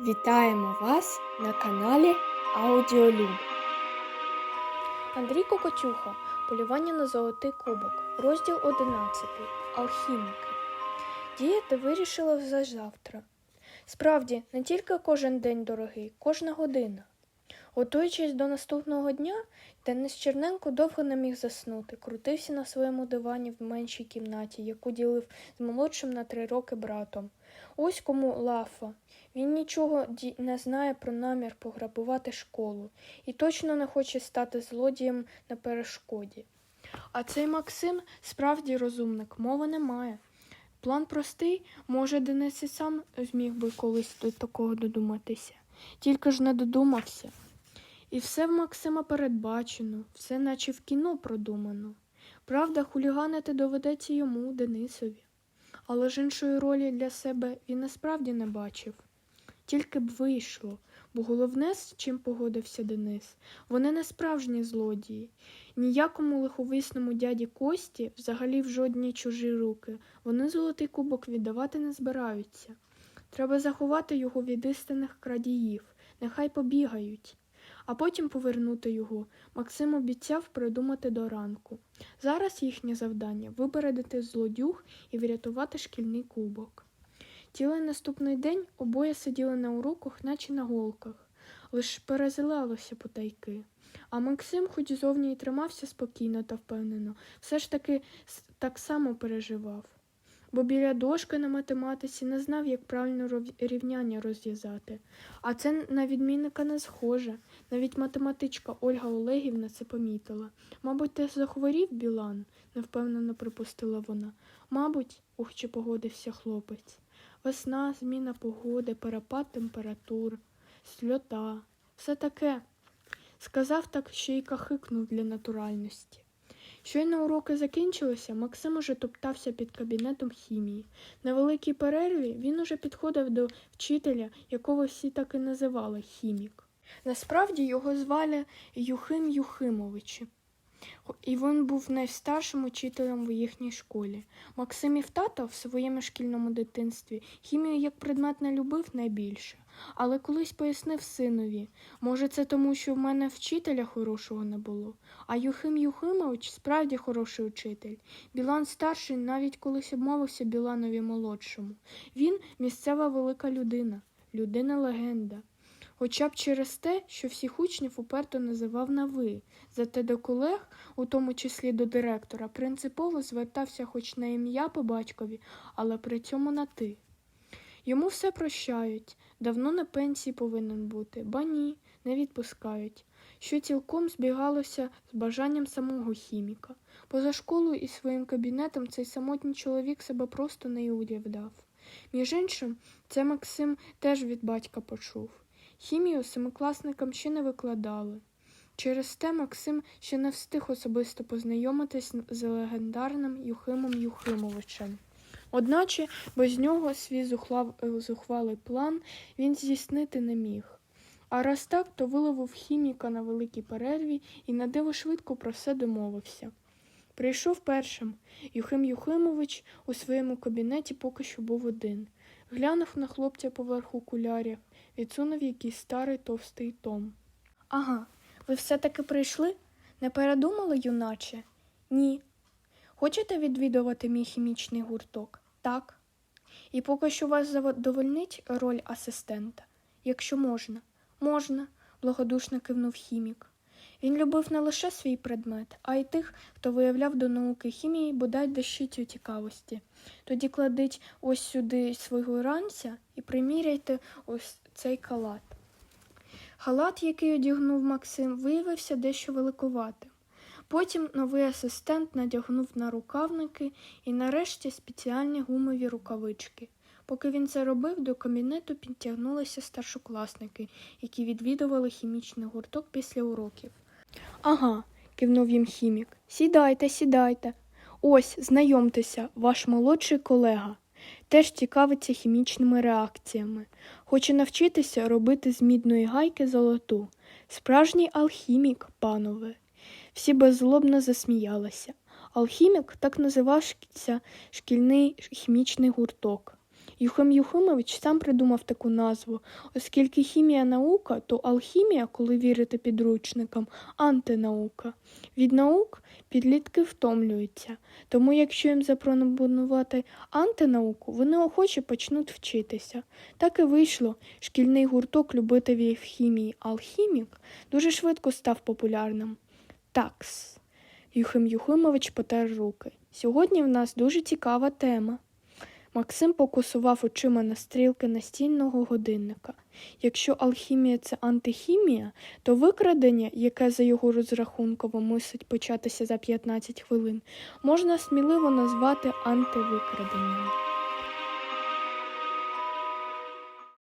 Вітаємо вас на каналі Аудіолюб. Андрій Кокотюха. Полювання на золотий кубок. Розділ 11. Алхіміки. Діяти вирішила вже завтра. Справді, не тільки кожен день дорогий, кожна година. Готуючись до наступного дня, Денис Черненко довго не міг заснути, крутився на своєму дивані в меншій кімнаті, яку ділив з молодшим на три роки братом. Ось кому лафа. Він нічого не знає про намір пограбувати школу і точно не хоче стати злодієм на перешкоді. А цей Максим справді розумник, мови немає. План простий, може, Денис і сам зміг би колись до такого додуматися, тільки ж не додумався. І все в Максима передбачено, все наче в кіно продумано. Правда, хуліганити доведеться йому, Денисові. Але ж іншої ролі для себе він насправді не бачив. Тільки б вийшло, бо головне, з чим погодився Денис, вони не справжні злодії. Ніякому лиховісному дяді Кості, взагалі в жодні чужі руки, вони золотий кубок віддавати не збираються. Треба заховати його від істинних крадіїв, нехай побігають, а потім повернути його. Максим обіцяв придумати до ранку. Зараз їхнє завдання випередити злодюг і врятувати шкільний кубок. Цілий наступний день обоє сиділи на уроках, наче на голках, лиш перезилалося потайки. А Максим, хоч зовні й тримався спокійно та впевнено, все ж таки так само переживав. Бо біля дошки на математиці не знав, як правильно рівняння розв'язати. А це на відмінника не схоже. Навіть математичка Ольга Олегівна це помітила. Мабуть, ти захворів, Білан, невпевнено припустила вона. Мабуть, охче погодився хлопець. Весна, зміна погоди, перепад температур, сльота, все таке. Сказав так, що й кахикнув для натуральності. Щойно уроки закінчилися, Максим уже топтався під кабінетом хімії. На великій перерві він уже підходив до вчителя, якого всі так і називали хімік. Насправді його звали Юхим Юхимович. І він був найстаршим учителем в їхній школі. Максимів тато в своєму шкільному дитинстві хімію як предмет не любив найбільше, але колись пояснив синові, може, це тому, що в мене вчителя хорошого не було. А Юхим Юхимович справді хороший учитель. Білан старший навіть колись обмовився Біланові молодшому. Він місцева велика людина, людина-легенда. Хоча б через те, що всіх учнів уперто називав на ви, зате до колег, у тому числі до директора, принципово звертався хоч на ім'я по батькові, але при цьому на ти. Йому все прощають, давно на пенсії повинен бути, ба ні, не відпускають, що цілком збігалося з бажанням самого хіміка. Поза школою і своїм кабінетом цей самотній чоловік себе просто не уявляв. Між іншим, це Максим теж від батька почув. Хімію семикласникам ще не викладали. Через те Максим ще не встиг особисто познайомитись з легендарним Юхимом Юхимовичем. Одначе без нього свій зухлав... е, зухвалий план він здійснити не міг. А раз так, то виловив хіміка на великій перерві і на диво швидко про все домовився. Прийшов першим. Юхим Юхимович у своєму кабінеті поки що був один. Глянув на хлопця поверх окулярів, відсунув якийсь старий товстий том. Ага, ви все-таки прийшли? Не передумали, юначе? Ні. Хочете відвідувати мій хімічний гурток? Так. І поки що вас задовольнить роль асистента? Якщо можна. Можна, благодушно кивнув хімік. Він любив не лише свій предмет, а й тих, хто виявляв до науки хімії бодай дещицю цікавості. Тоді кладіть ось сюди свого ранця і приміряйте ось цей калат. Халат, який одягнув Максим, виявився дещо великуватим. Потім новий асистент надягнув на рукавники і нарешті спеціальні гумові рукавички. Поки він це робив, до кабінету підтягнулися старшокласники, які відвідували хімічний гурток після уроків. Ага, кивнув їм хімік. Сідайте, сідайте. Ось, знайомтеся, ваш молодший колега. Теж цікавиться хімічними реакціями. Хоче навчитися робити з мідної гайки золоту. Справжній алхімік, панове. Всі беззлобно засміялися. Алхімік так називався шкільний хімічний гурток. Юхим Юхимович сам придумав таку назву, оскільки хімія наука, то алхімія, коли вірити підручникам, антинаука. Від наук підлітки втомлюються, тому якщо їм запропонувати антинауку, вони охоче почнуть вчитися. Так і вийшло. Шкільний гурток любителів хімії Алхімік дуже швидко став популярним. Такс. Юхим Юхимович потер руки. Сьогодні в нас дуже цікава тема. Максим покусував очима на стрілки настільного годинника. Якщо алхімія це антихімія, то викрадення, яке за його розрахунково мусить початися за 15 хвилин, можна сміливо назвати антивикраденням.